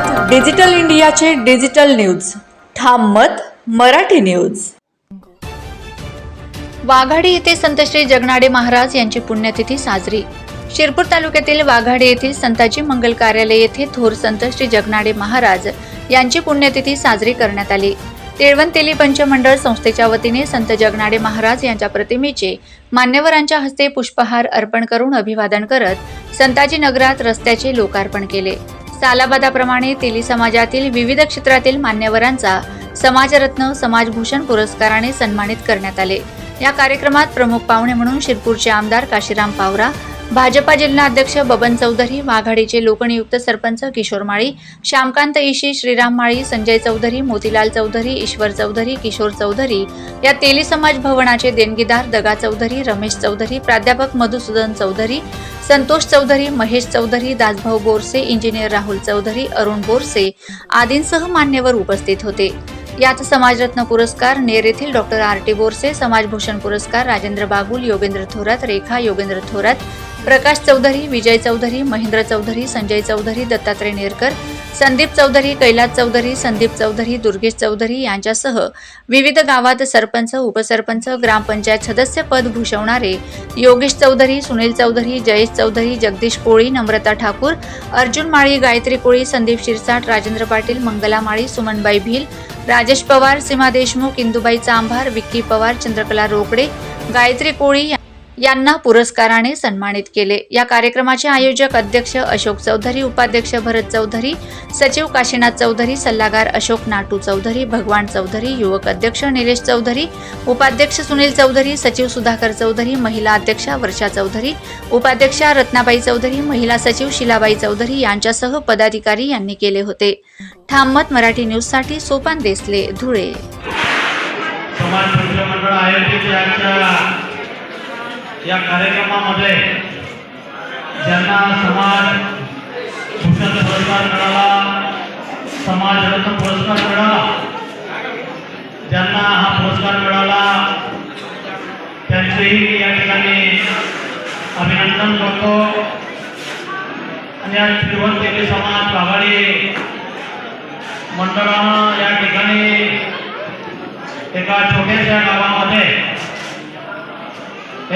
मत डिजिटल इंडियाचे digital news. ठाम मत मराठी न्यूज. वाघाडी येथे संत श्री जगनाडे महाराज यांची पुण्यतिथी साजरी. शिरपूर तालुक्यातील वाघाडी येथील संताजी मंगल कार्यालय येथे थोर संत श्री जगनाडे महाराज यांची पुण्यतिथी साजरी करण्यात आली. तेळवंतेली तेली पंचमंडळ संस्थेच्या वतीने संत जगनाडे महाराज यांच्या प्रतिमेचे मान्यवरांच्या हस्ते पुष्पहार अर्पण करून अभिवादन करत संताजी नगरात रस्त्याचे लोकार्पण केले. सालाबादाप्रमाणे तेली समाजातील विविध क्षेत्रातील मान्यवरांचा समाजरत्न समाजभूषण पुरस्काराने सन्मानित करण्यात आले. या कार्यक्रमात प्रमुख पाहुणे म्हणून शिरपूरचे आमदार काशीराम पावरा भाजपा जिल्हा अध्यक्ष बबन चौधरी माघाडीचे लोकनियुक्त सरपंच किशोर माळी श्यामकांत इशी श्रीराम माळी संजय चौधरी मोतीलाल चौधरी ईश्वर चौधरी किशोर चौधरी या तेली समाज भवनाचे देणगीदार दगा चौधरी रमेश चौधरी प्राध्यापक मधुसूदन चौधरी संतोष चौधरी महेश चौधरी दासभाऊ बोरसे इंजिनियर राहुल चौधरी अरुण बोरसे आदींसह मान्यवर उपस्थित होते. यात समाजरत्न पुरस्कार नेर येथील डॉक्टर आर. टी. बोरसे समाजभूषण पुरस्कार राजेंद्र बागुल योगेंद्र थोरात रेखा योगेंद्र थोरात प्रकाश चौधरी विजय चौधरी महेंद्र चौधरी संजय चौधरी दत्तात्रय नेरकर संदीप चौधरी कैलास चौधरी संदीप चौधरी दुर्गेश चौधरी यांच्यासह विविध गावात सरपंच उपसरपंच ग्रामपंचायत सदस्य पद भूषवणारे योगेश चौधरी सुनील चौधरी जयेश चौधरी जगदीश कोळी नम्रता ठाकूर अर्जुन माळी गायत्री कोळी संदीप शिरसाट राजेंद्र पाटील मंगला माळी सुमनबाई भील राजेश पवार सीमा देशमुख इंदुबाई चांभार विक्की पवार चंद्रकला रोकडे गायत्री कोळी यांना पुरस्काराने सन्मानित केले. या कार्यक्रमाचे आयोजक अध्यक्ष अशोक चौधरी उपाध्यक्ष भरत चौधरी सचिव काशीनाथ चौधरी सल्लागार अशोक नाटू चौधरी भगवान चौधरी युवक अध्यक्ष निलेश चौधरी उपाध्यक्ष सुनील चौधरी सचिव सुधाकर चौधरी महिला अध्यक्षा वर्षा चौधरी उपाध्यक्षा रत्नाबाई चौधरी महिला सचिव शिलाबाई चौधरी यांच्यासह पदाधिकारी यांनी केले होते. ठाममत मराठी न्यूजसाठी सोपान देसले धुळे समाज मित्र मंडळ आयोजित यांच्या या कार्यक्रमामध्ये ज्यांना समाज भूषण पुरस्कार मिळाला समाजरत्न पुरस्कार मिळाला ज्यांना हा पुरस्कार मिळाला त्यांचेही मी या ठिकाणी अभिनंदन करतो. आणि या तिरुवंतेली समाज आघाडी मंडळानं या ठिकाणी एका छोट्याशा गावामध्ये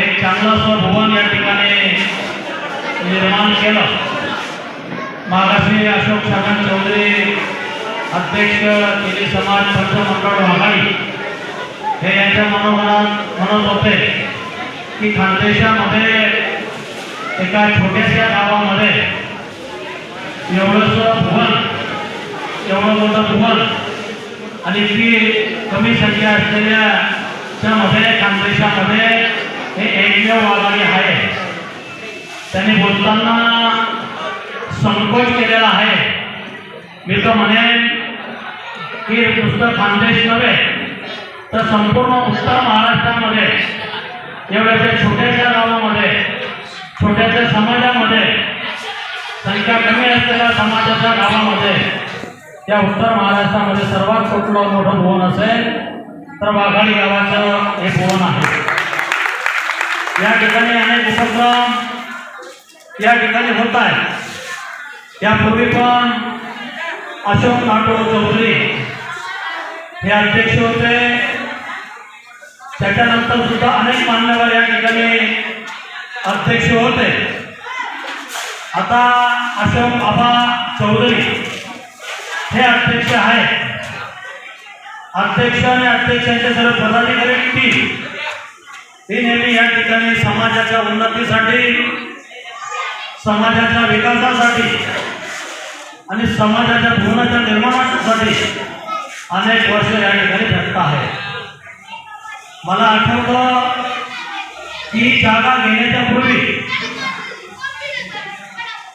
एक चांगला भवन या ठिकाणी निर्माण केलं. मागाशी अशोक छगन चौधरी अध्यक्ष केली समाज पंच मंडळ आघाडी. हे यांच्या मनोमनात म्हणत होते की खानदेशामध्ये एका छोट्याशा गावामध्ये एवढंसं भुवन एवढं मोठं भुवन आणि ती कमी संख्या असलेल्या च्यामध्ये खानदेशामध्ये हे एकमेव आघाडी आहे. त्यांनी बोलताना संकोच केलेला आहे. मी तर म्हणेन की पुस्तक खानदेश नव्हे तर संपूर्ण उत्तर महाराष्ट्रामध्ये एवढ्याच्या छोट्याशा गावामध्ये छोट्याशा समाजामध्ये संख्या कमी असलेल्या समाजाच्या गावामध्ये या उत्तर महाराष्ट्रामध्ये सर्वात कुठलं मोठं भुवन असेल तर वाघाडी गावाचं हे भुवन आहे. या ठिकाणी अनेक उपक्रम या ठिकाणी होत आहेत. यापूर्वी पण अशोक नाटोळ चौधरी हे अध्यक्ष होते. त्याच्यानंतर सुद्धा अनेक मान्यवर या ठिकाणी अध्यक्ष होते. आता अशोक बाबा चौधरी हे अध्यक्ष आहेत. अध्यक्ष आणि अध्यक्षांचे सर्व पदाधिकारी टीम ही नेहमी या ठिकाणी समाजाच्या उन्नतीसाठी समाजाच्या विकासासाठी आणि समाजाच्या भुवनाच्या निर्माणासाठी अनेक वर्ष या ठिकाणी झटत आहे. मला आठवतं ही जागा घेण्याच्या पूर्वी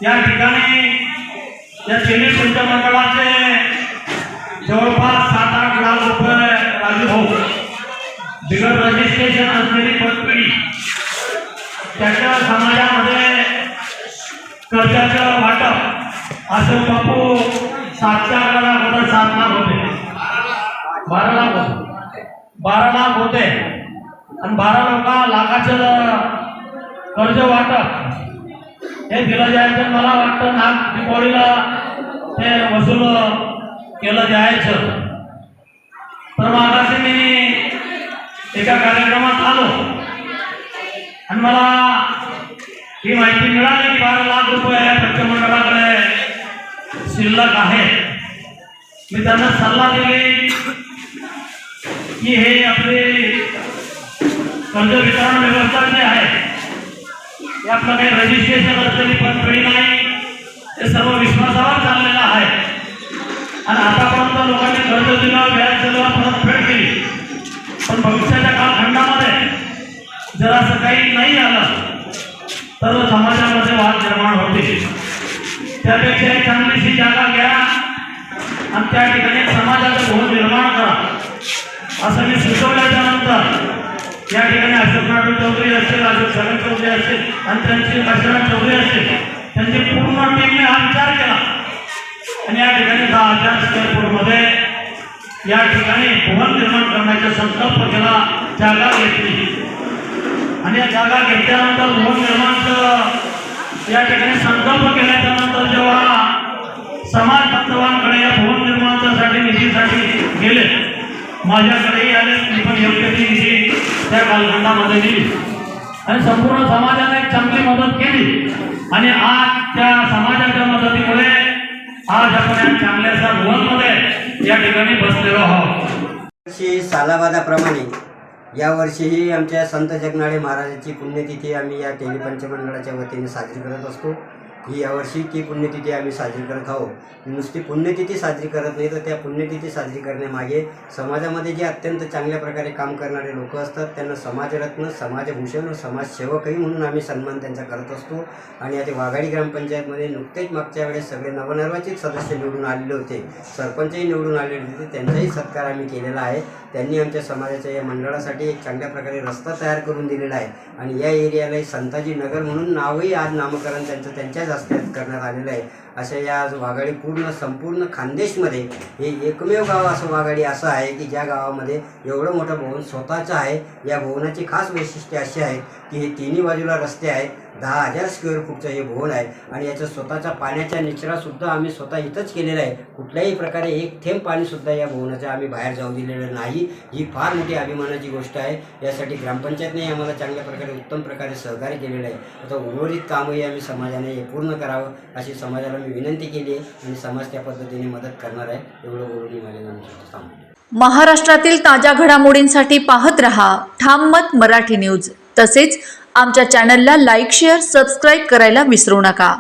या ठिकाणी या तिन्ही मंडळाचे जवळपास सात आठ लाख रुपये राजू भाऊ बिगर रजिस्ट्रेशन असलेली पतपिढी त्याच्या समाजामध्ये कर्जाचं वाटप असं बापू सातच्या अकरा लाख सात लाख होते. बारा लाख होते. बारा लाख होते. आणि बारा लोका लाखाचं कर्ज वाटप. हे दिलं जायचं मला वाटतं नाग दिवाळीला ते वसूल केलं जायचं. तर मागाशी मी एका कार्यक्रमात आलो. आणि मला ही माहिती मिळाली की बारा लाख रुपये पंचमंडळाकडे शिल्लक आहे. मी त्यांना सल्ला दिली की हे आपले कर्ज वितरण व्यवस्था जे आहे हे आपलं काही रजिस्ट्रेशन असलेली पण नाही. हे सर्व विश्वासावर चाललेलं आहे. आणि आता जर असं काही नाही आलं तर समाजामध्ये वाद निर्माण होते. त्यापेक्षा एक चांगलीशी जागा घ्या आणि त्या ठिकाणी एक समाजाचं भवन निर्माण करा. असं मी सुचवल्याच्या नंतर या ठिकाणी अशोक नाटू चौधरी असतील अशोक सगन चौधरी असतील आणि त्यांची काशीनाथ चौधरी असतील त्यांची पूर्ण टीमने हा विचार केला. आणि या ठिकाणी दहा हजार स्क्वेअर या ठिकाणी भवन निर्माण करण्याचा संकल्प केला जागा घेतली. आणि या जागा घेतल्यानंतर भवन निर्माणचं या ठिकाणी संकल्प केल्याच्यानंतर जेव्हा समाज बांधवांकडे या भवन निर्माणासाठी निधीसाठी गेले माझ्याकडेही आले मी पण योग्य ती निधी त्या कालखंडामध्ये दिली. आणि संपूर्ण समाजाने एक चांगली मदत केली. आणि आज त्या समाजाच्या मदतीमुळे आज आपण या चांगल्याशा भुवनमध्ये या ठिकाणी बसलेलो आहोत. वर्षी सालाबादाप्रमाणे यावर्षीही आमच्या संत जगनाडे महाराजांची पुण्यतिथी आम्ही या टेलीपंचमंडळाच्या वतीने साजरी करत असतो. ही यावर्षी ती पुण्यतिथी आम्ही साजरी करत आहोत. नुसती पुण्यतिथी साजरी करत नाही तर त्या पुण्यतिथी साजरी करण्यामागे समाजामध्ये जे अत्यंत चांगल्या प्रकारे काम करणारे लोक असतात त्यांना समाजरत्न समाजभूषण व समाजसेवकही म्हणून आम्ही सन्मान त्यांचा करत असतो. आणि आता वाघाडी ग्रामपंचायतमध्ये नुकतेच मागच्या वेळेस सगळे नवनिर्वाचित सदस्य निवडून आलेले होते. सरपंचही निवडून आलेले होते. त्यांचाही सत्कार आम्ही केलेला आहे. त्यांनी आमच्या समाजाच्या या मंडळासाठी एक चांगल्या प्रकारे रस्ता तयार करून दिलेला आहे. आणि या एरियाला संताजी नगर म्हणून नावही आज नामकरण त्यांचं त्यांच्याच हस्त्यात करण्यात आलेलं आहे. अशा या वाघाडी पूर्ण संपूर्ण खानदेशमध्ये हे एकमेव गाव असं वाघाडी असं आहे की ज्या गावामध्ये एवढं मोठं भवन स्वतःचं आहे. या भवनाची खास वैशिष्ट्य अशी आहेत की हे तिन्ही बाजूला रस्ते आहेत. दहा हजार स्क्वेअर फूटचं हे भवन आहे आणि याचा स्वतःचा पाण्याचा निचरासुद्धा आम्ही स्वतः इथंच केलेला आहे. कुठल्याही प्रकारे एक थेंब पाणीसुद्धा या भवनाच्या आम्ही बाहेर जाऊ दिलेलं नाही. ही फार मोठी अभिमानाची गोष्ट आहे. यासाठी ग्रामपंचायतने आम्हाला चांगल्या प्रकारे उत्तम प्रकारे सहकार्य केलेलं आहे. आता उर्वरित कामही आम्ही समाजाने हे पूर्ण करावं अशी समाजाला मी विनंती केली आहे आणि समाज त्या पद्धतीने मदत करणार आहे एवढं बोलून मी माझ्या नाम महाराष्ट्रातील ताज्या घडामोडींसाठी पाहत रहा ठाम मत मराठी न्यूज. तसेच आमच्या चॅनलला लाईक शेअर सबस्क्राईब करायला विसरू नका.